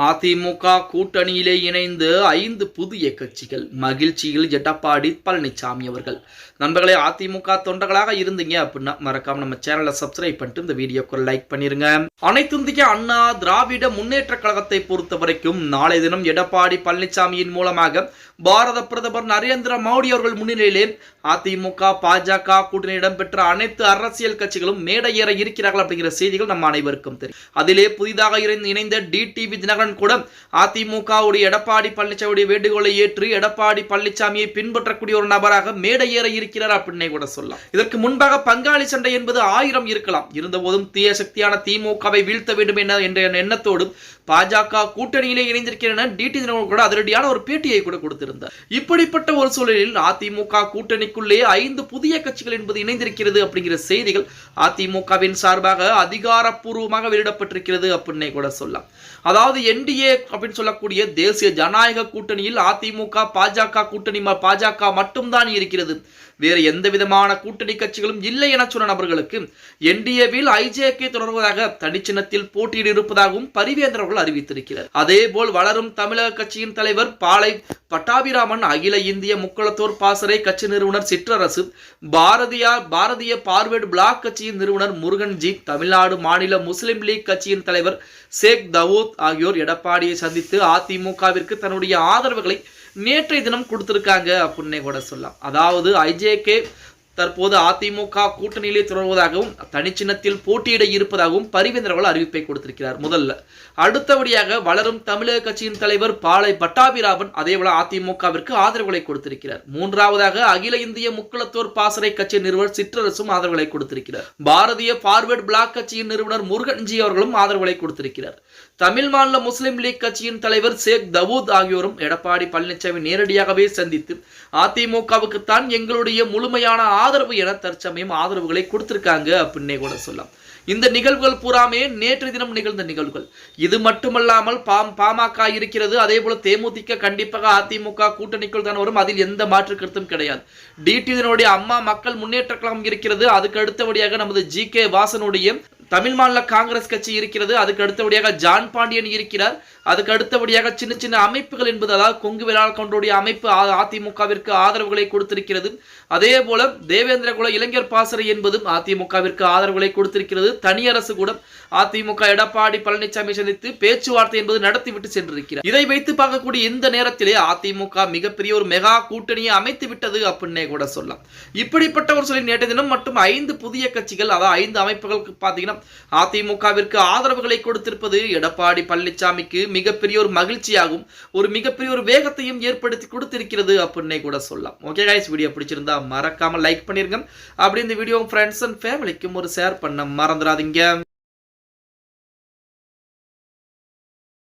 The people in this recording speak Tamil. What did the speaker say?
அதிமுக கூட்டணியிலே இணைந்து ஐந்து புதிய கட்சிகள் மகிழ்ச்சியில் எடப்பாடி பழனிசாமி அவர்கள். நண்பர்களே அதிமுக தொண்டர்களாக இருந்தீங்க அப்படின்னா மறக்காம நம்ம சேனலை சப்ஸ்கிரைப் பண்ணிட்டு இந்த வீடியோக்கு லைக் பண்ணிருங்க. அனைத்திந்திய அண்ணா திராவிட முன்னேற்ற கழகத்தை பொறுத்த வரைக்கும் நாளை தினம் எடப்பாடி பழனிசாமியின் மூலமாக பாரத பிரதமர் நரேந்திர மோடி அவர்கள் முன்னிலையிலே அதிமுக பாஜக கூட்டணி இடம்பெற்ற அனைத்து அரசியல் கட்சிகளும் மேடையேற இருக்கிறார்கள் அப்படிங்கிற செய்திகள் நம்ம அனைவருக்கும் தெரியும். அதிலே புதிதாக இணைந்த- டி டிடிவி தினகரன் கூட அதிமுகவுடைய எடப்பாடி பழனிசாமியுடைய வேண்டுகோளை ஏற்று எடப்பாடி பழனிசாமியை பின்பற்றக்கூடிய ஒரு நபராக மேடை ஏற இருக்கிறார் அப்படின்னே கூட சொல்லலாம். இதற்கு முன்பாக பங்காளி சண்டை என்பது ஆயிரம் இருக்கலாம். இருந்தபோதும் தீய சக்தியான திமுகவை வீழ்த்த வேண்டும் என என்ற எண்ணத்தோடு பாஜக கூட்டணியிலே இணைந்திருக்கிறேன் டிடி தினகரன் கூட அதிரடியான ஒரு பேட்டியை கூட கொடுத்திருந்தார். இப்படிப்பட்ட ஒரு சூழலில் அதிமுக கூட்டணிக்குள்ளே ஐந்து புதிய கட்சிகள் என்பது இணைந்திருக்கிறது அப்படிங்கிற செய்திகள் அதிமுகவின் சார்பாக அதிகாரப்பூர்வமாக வெளியிடப்பட்டிருக்கிறது அப்படின்னே கூட சொல்லலாம். அதாவது என்டிஏ அப்படின்னு சொல்லக்கூடிய தேசிய ஜனநாயக கூட்டணியில் அதிமுக பாஜக கூட்டணி பாஜக மட்டும்தான் இருக்கிறது. வேறு எந்த விதமான கூட்டணி கட்சிகளும் இல்லை என சொன்ன நபர்களுக்கு என்டிஏவில் ஐஜேகே தொடர்வதாக தனிச்சின்னத்தில் போட்டியிட இருப்பதாகவும் பரிவேந்தர் அவர்கள் அறிவித்திருக்கிறார். அதே போல் வளரும் தமிழக கட்சியின் தலைவர் பாலை பட்டாபிராமன் அகில இந்திய முக்குளத்தோர் பாசறை கட்சி நிறுவனர் சிற்றரசு பாரதியார் பாரதிய பார்வேர்டு பிளாக் கட்சியின் நிறுவனர் முருகன்ஜி தமிழ்நாடு மாநில முஸ்லிம் லீக் கட்சியின் தலைவர் ஷேக் தவூத் ஆகியோர் எடப்பாடியை சந்தித்து அதிமுகவிற்கு தன்னுடைய ஆதரவுகளை நேற்றைய தினம் கொடுத்திருக்காங்க அப்படின்னே கூட சொல்லலாம். அதாவது ஐஜேகே தற்போது அதிமுக கூட்டணியிலே தொடர்வதாகவும் தனிச்சின்னத்தில் போட்டியிட இருப்பதாகவும் பரிவேந்தர் அறிவிப்பை கொடுத்திருக்கிறார். முதல்ல அடுத்தபடியாக வளரும் தமிழக கட்சியின் தலைவர் பாலை பட்டாபிராமன் அதேபோல அதிமுகவிற்கு ஆதரவுகளை கொடுத்திருக்கிறார். மூன்றாவதாக அகில இந்திய முக்குளத்தோர் பாசறை கட்சி நிறுவனர் சிற்றரசும் ஆதரவுகளை கொடுத்திருக்கிறார். பாரதிய பார்வர்ட் பிளாக் கட்சியின் நிறுவனர் முருகன்ஜி அவர்களும் ஆதரவுகளை கொடுத்திருக்கிறார். தமிழ் மாநில முஸ்லிம் லீக் கட்சியின் தலைவர் ஷேக் தவூத் ஆகியோரும் எடப்பாடி பழனிசாமி நேரடியாகவே சந்தித்து அதிமுகவுக்கு தான் எங்களுடைய முழுமையான ஆதரவு என தற்சமயம் ஆதரவுகளை கொடுத்திருக்காங்க அப்படின்னே கூட சொல்லலாம். இந்த நிகழ்வுகள் பூராமே நேற்று தினம் நிகழ்ந்த நிகழ்வுகள். இது மட்டுமல்லாமல் பாம் பாமக இருக்கிறது அதே போல தேமுதிக கண்டிப்பாக அதிமுக கூட்டணிக்குள் தான் வரும். அதில் எந்த மாற்று கருத்தும் கிடையாது. டிடிவினுடைய அம்மா மக்கள் முன்னேற்ற கழகம் இருக்கிறது. அதுக்கு அடுத்தபடியாக நமது ஜி கே வாசனுடைய தமிழ் மாநில காங்கிரஸ் கட்சி இருக்கிறது அதுக்கு அடுத்தபடியாக ஜான் பாண்டியன் இருக்கிறார். அதுக்கு அடுத்தபடியாக சின்ன சின்ன அமைப்புகள் என்பது அதாவது கொங்கு வேளாண் கவுண்டருடைய அமைப்பு அதிமுகவிற்கு ஆதரவுகளை கொடுத்திருக்கிறது. அதே போல தேவேந்திர குல இளைஞர் பாசறை என்பதும் அதிமுகவிற்கு ஆதரவுகளை கொடுத்திருக்கிறது. தனியரசு கூட அதிமுக எடப்பாடி பழனிசாமி சந்தித்து பேச்சுவார்த்தை என்பது நடத்திவிட்டு சென்றிருக்கிறார். இதை வைத்து பார்க்கக்கூடிய இந்த நேரத்திலே அதிமுக மிகப்பெரிய ஒரு மெகா கூட்டணியை அமைத்து விட்டது அப்படின்னே கூட சொல்லலாம். இப்படிப்பட்ட ஒரு சொல்லி நேற்றைய தினம் மட்டும் ஐந்து புதிய கட்சிகள் அதாவது ஐந்து அமைப்புகளுக்கு பார்த்தீங்கன்னா அதிமுகவிற்கு ஆதரவுகளை கொடுத்திருப்பது எடப்பாடி பழனிசாமிக்கு மிகப்பெரிய ஒரு மகிழ்ச்சியாகும் ஒரு மிகப்பெரிய ஒரு வேகத்தையும் ஏற்படுத்தி கொடுத்திருக்கிறது அப்படின்னே கூட சொல்லலாம். ஓகே கைஸ் வீடியோ பிடிச்சிருந்தா மறக்காம லைக் பண்ணிருங்க. அப்படி இந்த வீடியோ ஃப்ரெண்ட்ஸ் அண்ட் ஃபேமிலிக்கும் ஒரு ஷேர் பண்ண மறந்துடாதீங்க.